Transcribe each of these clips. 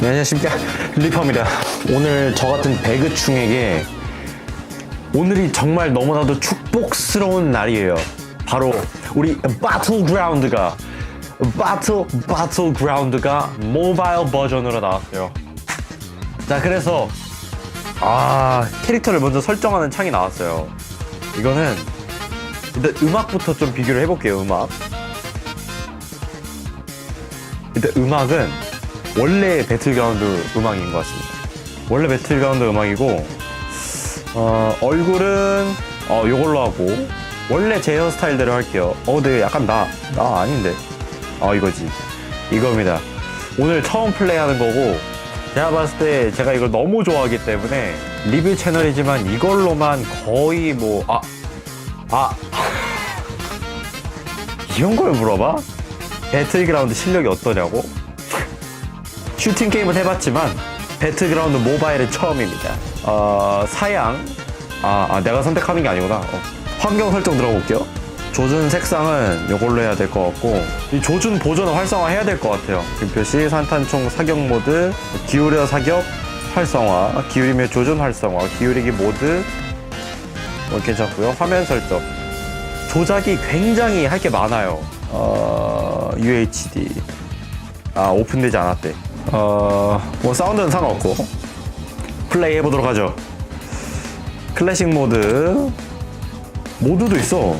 네, 안녕하십니까. 리퍼입니다. 오늘 저 같은 배그충에게 오늘이 정말 너무나도 축복스러운 날이에요. 바로 우리 바틀그라운드가 바틀 바틀그라운드가 모바일 버전으로 나왔어요. 자 그래서 아 캐릭터를 먼저 설정하는 창이 나왔어요. 이거는 일단 음악부터 좀 비교를 해볼게요 음악. 일단 음악은 원래 배틀그라운드 음악인 것 같습니다. 원래 배틀그라운드 음악이고 어, 얼굴은 어, 요걸로 하고 원래 제 헤어스타일대로 할게요. 어, 근데 약간 나, 나 아닌데. 어, 이거지. 이겁니다. 오늘 처음 플레이하는 거고 제가 봤을 때 제가 이걸 너무 좋아하기 때문에 리뷰 채널이지만 이걸로만 거의 뭐 아, 아 이런 걸 물어봐? 배틀그라운드 실력이 어떠냐고? 슈팅 게임은 해봤지만 배틀그라운드 모바일은 처음입니다. 어, 사양 아, 아, 내가 선택하는 게 아니구나. 어. 환경 설정 들어볼게요. 조준 색상은 이걸로 해야 될 것 같고 이 조준 보존을 활성화 해야 될 것 같아요. 지금 표시 산탄총 사격 모드 기울여 사격 활성화 기울이며 조준 활성화 기울이기 모드 뭐 괜찮고요. 화면 설정 조작이 굉장히 할 게 많아요. 어, UHD 아 오픈되지 않았대. 어, 뭐 사운드는 상관없고 플레이 해보도록 하죠. 클래식 모드 모드도 있어.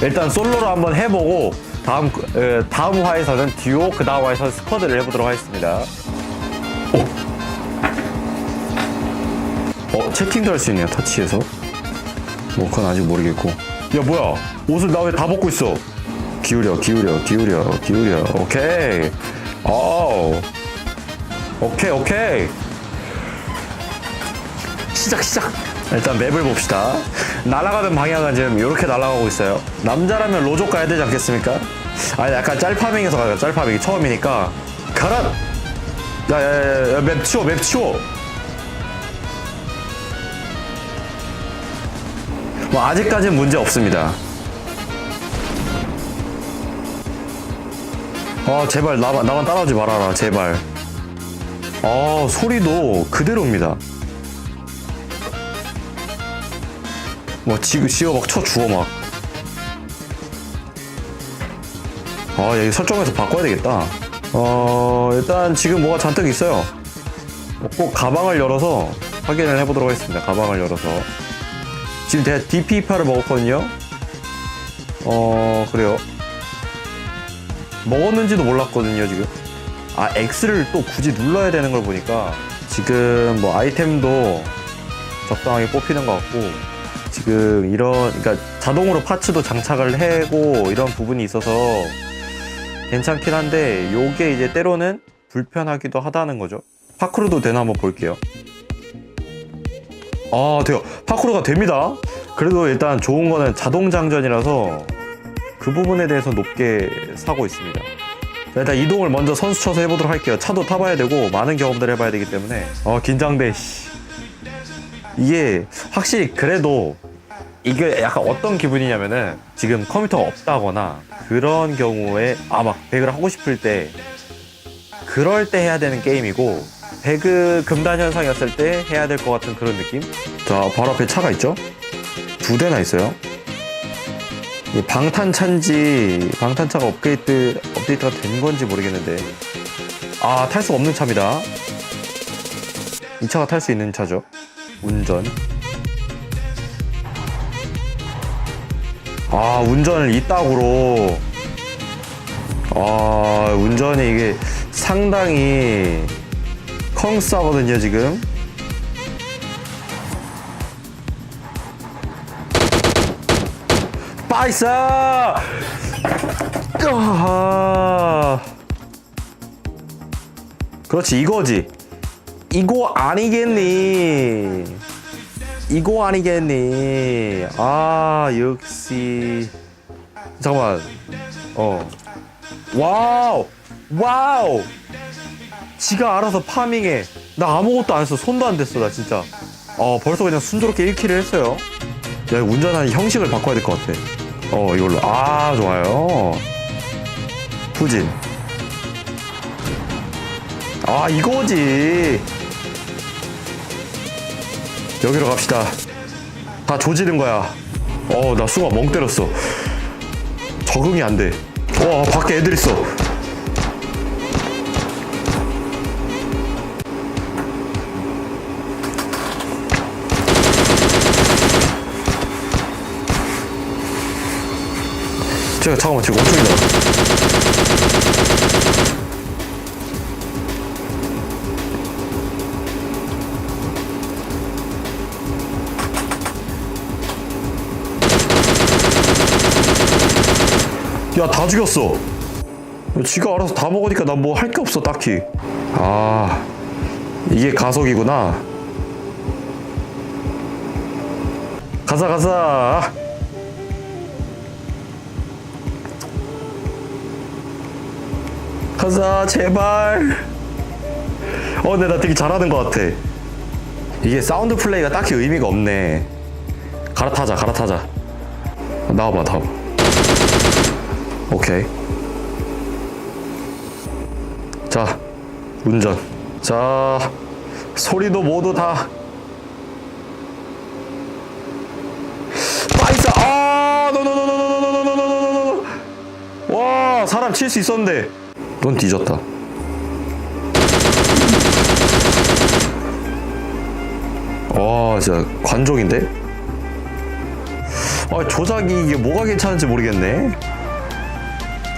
일단 솔로로 한번 해보고 다음 에, 다음 화에서는 듀오 그 다음 화에서는 스쿼드를 해보도록 하겠습니다. 오. 어 채팅도 할 수 있네요 터치에서. 뭐 그건 아직 모르겠고. 야 뭐야 옷을 나 왜 다 벗고 있어? 기울여 기울여 기울여 기울여 오케이. 어 오케이 오케이. 시작 시작. 일단 맵을 봅시다. 날아가는 방향은 지금 이렇게 날아가고 있어요. 남자라면 로족 가야 되지 않겠습니까? 아니 약간 짤파밍에서 가요. 짤파밍이 처음이니까 가라. 야야야야 맵 치워 맵 치워. 뭐 아직까지는 문제 없습니다. 아 제발 나만 나만 따라오지 말아라 제발. 아 소리도 그대로입니다. 뭐 지금 씌워 막쳐 주워 막. 아 여기 설정에서 바꿔야 되겠다. 어 일단 지금 뭐가 잔뜩 있어요. 뭐꼭 가방을 열어서 확인을 해보도록 하겠습니다. 가방을 열어서. 지금 제가 DP28을 먹었거든요. 어, 그래요. 먹었는지도 몰랐거든요, 지금. 아, X를 또 굳이 눌러야 되는 걸 보니까 지금 뭐 아이템도 적당하게 뽑히는 것 같고 지금 이런, 그러니까 자동으로 파츠도 장착을 해고 이런 부분이 있어서 괜찮긴 한데 요게 이제 때로는 불편하기도 하다는 거죠. 파크로도 되나 한번 볼게요. 아, 돼요. 파크로가 됩니다. 그래도 일단 좋은 거는 자동 장전이라서 그 부분에 대해서 높게 사고 있습니다. 자, 일단 이동을 먼저 선수 쳐서 해보도록 할게요. 차도 타봐야 되고 많은 경험들을 해봐야 되기 때문에 어 긴장돼. 씨. 이게 확실히 그래도 이게 약간 어떤 기분이냐면은 지금 컴퓨터가 없다거나 그런 경우에 아 막 배그를 하고 싶을 때 그럴 때 해야 되는 게임이고 배그 금단 현상이었을 때 해야 될 것 같은 그런 느낌? 자 바로 앞에 차가 있죠? 두 대나 있어요. 이 방탄 차인지 방탄차가 업데이트 업데이트가 된 건지 모르겠는데 아 탈 수 없는 차입니다. 이 차가 탈 수 있는 차죠. 운전. 아 운전을 이따구로 아 운전이 이게 상당히 컹싸거든요 지금 빠이스! 아. 그렇지 이거지. 이거 아니겠니? 이거 아니겠니? 아 역시. 잠깐만. 어. 와우! 와우! 지가 알아서 파밍해. 나 아무것도 안 했어. 손도 안 댔어 나 진짜. 어 벌써 그냥 순조롭게 1킬을 했어요. 야 운전하는 형식을 바꿔야 될 것 같아 어 이걸로. 아 좋아요. 후진. 아 이거지. 여기로 갑시다. 다 조지는 거야. 어 나 수가 멍 때렸어. 적응이 안돼. 와 밖에 애들 있어 제가 잠깐만 지금 엄청 이다 야, 다 죽였어. 지가 알아서 다 먹으니까 난 뭐 할 게 없어, 딱히. 아, 이게 가속이구나. 가자, 가자. 가자, 제발. 어, 근데 나 되게 잘하는 것 같아. 이게 사운드 플레이가 딱히 의미가 없네. 갈아타자, 갈아타자. 나와봐, 나와봐. 오케이. 자, 운전. 자, 소리도 모두 다. 나이스! 아, 노노노노노노노노노노노! 와, 사람 칠 수 있었는데. 넌 뒤졌다. 와, 진짜 관종인데? 아, 조작이 이게 뭐가 괜찮은지 모르겠네.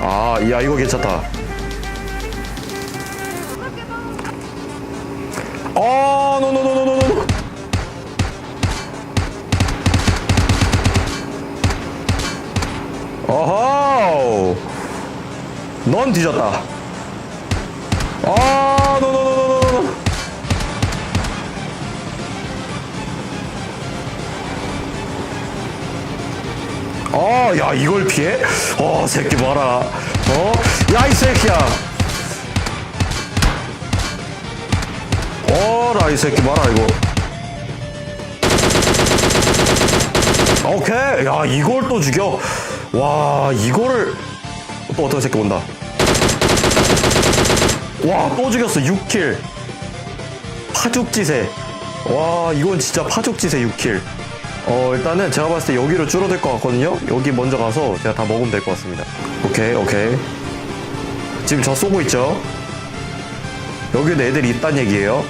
아, 야, 이거 괜찮다. 아, 노노노노노노. 어허. 넌 뒤졌다. 어, 야, 이걸 피해? 어, 새끼 봐라. 어? 야, 이 새끼야. 어라, 이 새끼 봐라, 이거. 오케이. 야, 이걸 또 죽여. 와, 이거를. 또 어떤 새끼 온다. 와, 또 죽였어. 6킬. 파죽지세. 와, 이건 진짜 파죽지세 6킬. 어, 일단은 제가 봤을 때 여기로 줄어들 것 같거든요? 여기 먼저 가서 제가 다 먹으면 될 것 같습니다. 오케이, 오케이. 지금 저 쏘고 있죠? 여기는 애들이 있단 얘기예요.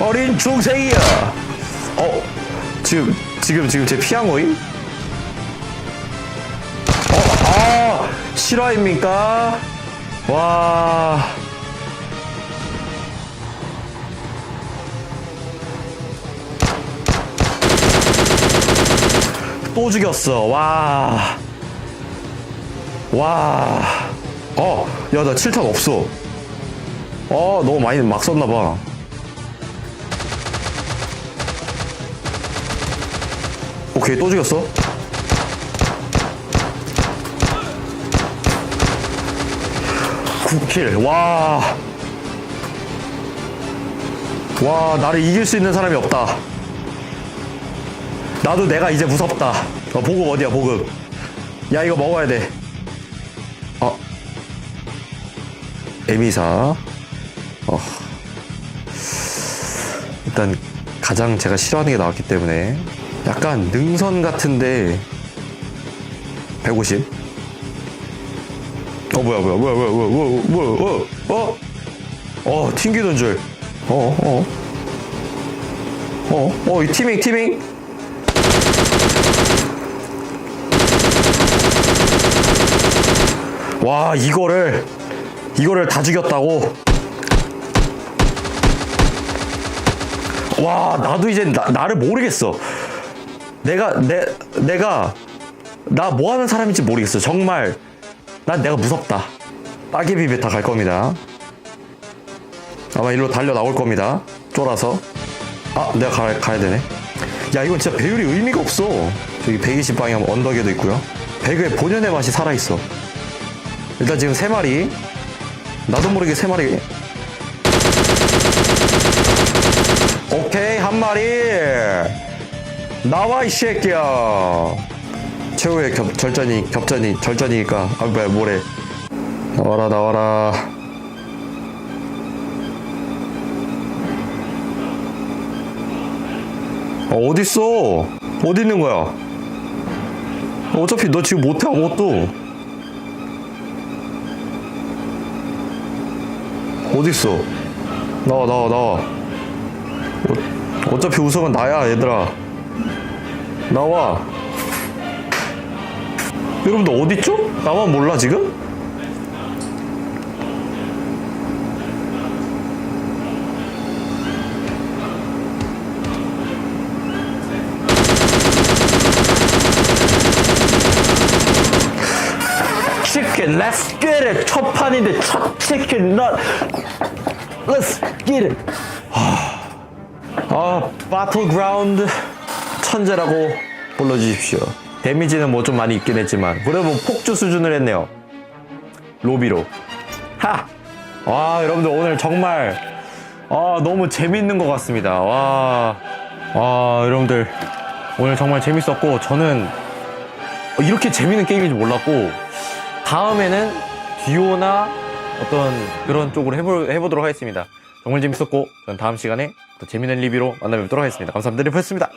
어린 중생이야! 어, 지금, 지금, 지금 제 피한 거임? 어, 아! 실화입니까? 와. 또 죽였어. 와. 와. 어, 야, 나 7탄 없어. 어, 너무 많이 막 썼나봐. 오케이, 또 죽였어. 구킬 와. 와, 나를 이길 수 있는 사람이 없다. 나도 내가 이제 무섭다. 어, 보급 어디야, 보급. 야, 이거 먹어야 돼. 어. 에미사. 어. 일단, 가장 제가 싫어하는 게 나왔기 때문에. 약간 능선 같은데, 150? 어, 뭐야, 뭐야, 뭐야, 뭐야, 뭐야, 뭐야, 뭐야, 어, 어? 어, 튕기던 줄. 어, 어. 어, 어, 이 티밍, 티밍. 와 이거를 이거를 다 죽였다고? 와 나도 이제 나, 나를 모르겠어. 내가 내 내가 나 뭐 하는 사람인지 모르겠어. 정말 난 내가 무섭다. 따개비 베타 갈 겁니다. 아마 일로 달려 나올 겁니다. 쫄아서. 아 내가 가, 가야 되네. 야 이건 진짜 배율이 의미가 없어. 저기 120방향 언덕에도 있고요. 배그의 본연의 맛이 살아있어 일단 지금 세 마리. 나도 모르게 세 마리. 오케이 한 마리. 나와 이 새끼야. 최후의 겹, 절전이 겹전이 절전이니까. 아 뭐래. 나와라 나와라. 어, 어딨어? 어디 있는 거야? 어차피 너 지금 못해 아무것도 어딨어 나와 나와 나와 어, 어차피 우승은 나야 얘들아 나와 여러분들 어딨죠? 나만 몰라 지금? 치킨 let's get it 첫 판인데 첫 치킨 넛 let's get it 아 바틀그라운드 천재라고 불러주십시오. 데미지는 뭐 좀 많이 있긴 했지만 그래도 뭐 폭주 수준을 했네요. 로비로. 하! 와 여러분들 오늘 정말 아 너무 재밌는 것 같습니다. 와, 와 여러분들 오늘 정말 재밌었고 저는 이렇게 재밌는 게임인지 몰랐고 다음에는 듀오나 어떤 그런 쪽으로 해보, 해보도록 하겠습니다. 정말 재밌었고 전 다음 시간에 더 재밌는 리뷰로 만나 뵙도록 하겠습니다. 감사합니다. 리프였습니다